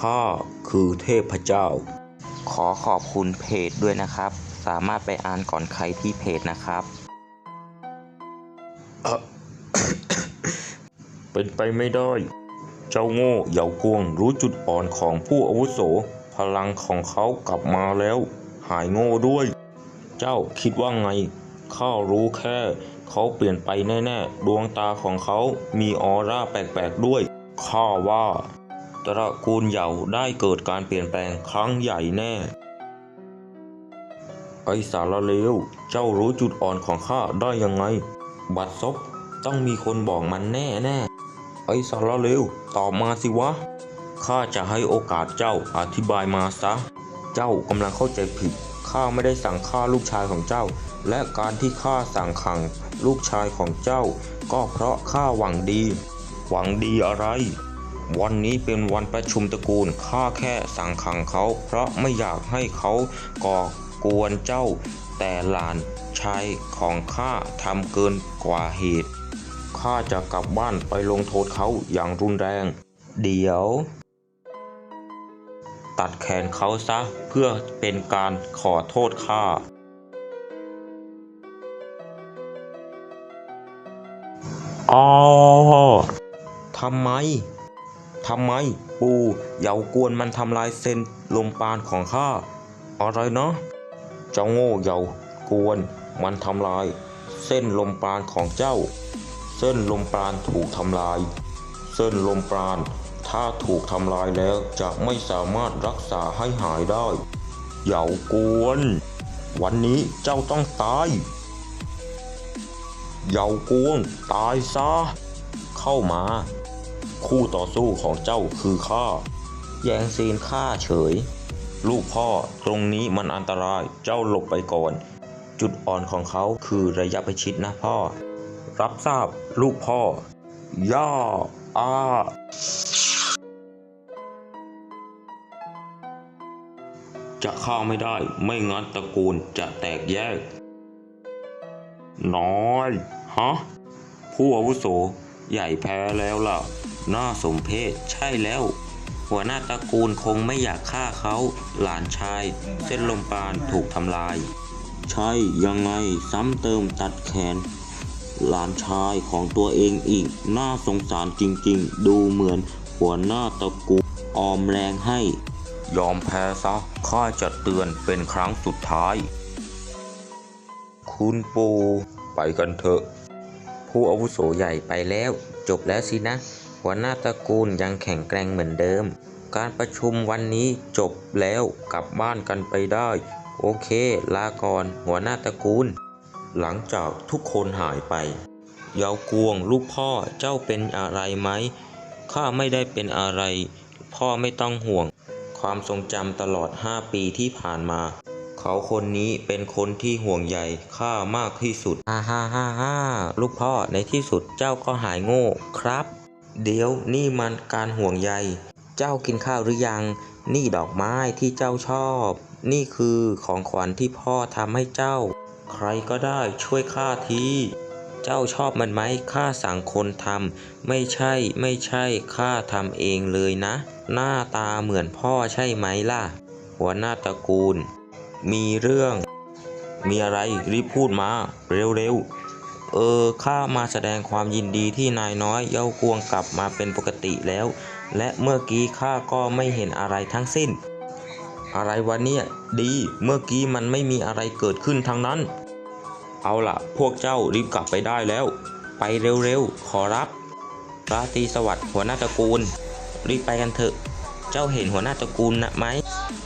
ข้าคือเทพเจ้า ขอขอบคุณเพจด้วยนะครับ สามารถไปอ่านก่อนใครที่เพจนะครับ เป็นไปไม่ได้ เจ้าโง่เหยากวงรู้จุดอ่อนของผู้อาวุโส พลังของเขากลับมาแล้ว หายโง่ด้วย เจ้าคิดว่าไงข้ารู้แค่เขาเปลี่ยนไปแน่ ๆ ดวงตาของเขามีออร่าแปลก ๆ ด้วย ข้าว่า ตระกูลเหยาได้เกิดการเปลี่ยนแปลงครั้งใหญ่แน่ ไอสารเลว เจ้ารู้จุดอ่อนของข้าได้ยังไง บัดซบต้องมีคนบอกมันแน่แน่ ไอสารเลว ตอบมาสิวะ ข้าจะให้โอกาสเจ้าอธิบายมาซะ เจ้ากำลังเข้าใจผิด ข้าไม่ได้สั่งฆ่าลูกชายของเจ้า และการที่ข้าสั่งขังลูกชายของเจ้า ก็เพราะข้าหวังดี หวังดีอะไร วันนี้เป็นวันประชุมตระกูล ข้าแค่สั่งขังเขา เพราะไม่อยากให้เขาก่อกวนเจ้า แต่หลานชายของข้าทำเกินกว่าเหตุ ข้าจะกลับบ้านไปลงโทษเขาอย่างรุนแรง เดี๋ยว ตัดแขนเขาซะเพื่อเป็นการขอโทษข้าอ๋อทำไม ทำไม ปูเยากวนมันทำลายเส้นลมปราณของข้าอะไรนะเจ้าโง่เหยากวนมันทำลาย เส้นลมปราณของเจ้า เส้นลมปราณถูกทำลาย เส้นลมปราณถ้าถูกทำลายแล้วจะไม่สามารถรักษาให้หายได้เหยากวน วันนี้เจ้าต้องตายเหยากวงตายซะ เข้ามา คู่ต่อสู้ของเจ้าคือข้า แย่งซีนข้าเฉย ลูกพ่อตรงนี้มันอันตราย เจ้าหลบไปก่อน จุดอ่อนของเขาคือระยะประชิดนะพ่อ รับทราบลูกพ่อ ย่าอาจะเข้าไม่ได้ ไม่งั้นตระกูลจะแตกแยก น้อย ฮะ ผู้อาวุโสใหญ่แพ้แล้วล่ะ น่าสมเพชใช่แล้ว หัวหน้าตระกูลคงไม่อยากฆ่าเขา หลานชาย เส้นลมปราณถูกทำลาย ใช่ยังไงซ้ำเติมตัดแขน หลานชายของตัวเองอีก น่าสงสารจริงๆ ดูเหมือนหัวหน้าตระกูลออมแรงให้ ยอมแพ้ซะข้าจะเตือนเป็นครั้งสุดท้าย คุณปูไปกันเถอะ ผู้อาวุโสใหญ่ไปแล้ว จบแล้วสินะ หัวหน้าตระกูลยังแข็งแกร่งเหมือนเดิม การประชุมวันนี้จบแล้วกลับบ้านกันไปได้ โอเค ลาก่อนหัวหน้าตระกูล หลังจากทุกคนหายไป เยาวกวงลูกพ่อเจ้าเป็นอะไรไหมข้าไม่ได้เป็นอะไร พ่อไม่ต้องห่วง ความทรงจำตลอด 5 ปีที่ผ่านมา เขาคนนี้เป็นคนที่ห่วงใยข้ามากที่สุดฮ่าฮ่าฮ่าฮ่าลูกพ่อในที่สุดเจ้าก็หายโง่ครับ เดี๋ยวนี่มันการห่วงใย เจ้ากินข้าวหรือยัง นี่ดอกไม้ที่เจ้าชอบ นี่คือของขวัญที่พ่อทำให้เจ้า ใครก็ได้ช่วยข้าที เจ้าชอบมันไหมข้าสั่งคนทำไม่ใช่ไม่ใช่ข้าทำเองเลยนะ หน้าตาเหมือนพ่อใช่ไหมล่ะ หัวหน้าตระกูล มีเรื่อง มีอะไรรีบพูดมา เร็วๆ เออข้ามาแสดงความยินดีที่นายน้อยเย้ากวงกลับมาเป็นปกติแล้ว และเมื่อกี้ข้าก็ไม่เห็นอะไรทั้งสิ้น อะไรวะเนี่ยดีเมื่อกี้มันไม่มีอะไรเกิดขึ้นทั้งนั้น เอาล่ะ พวกเจ้ารีบกลับไปได้แล้ว ไปเร็วๆ ขอรับราตรีสวัสดิ์หัวหน้าตระกูล รีบไปกันเถอะ เจ้าเห็นหัวหน้าตระกูลนะไหม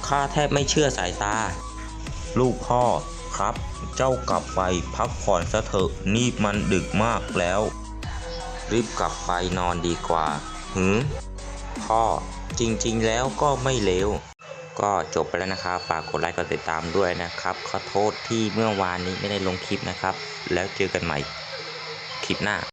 ข้าแทบไม่เชื่อสายตา ลูกพ่อ ครับ เจ้ากลับไปพักผ่อนซะเถอะนี่มันดึกมากแล้ว รีบกลับไปนอนดีกว่า หืมพ่อจริงๆแล้วก็ไม่เลวก็จบไปแล้วนะครับ ฝากกดไลค์กดติดตามด้วยนะครับ ขอโทษที่เมื่อวานนี้ไม่ได้ลงคลิปนะครับ แล้วเจอกันใหม่คลิปหน้า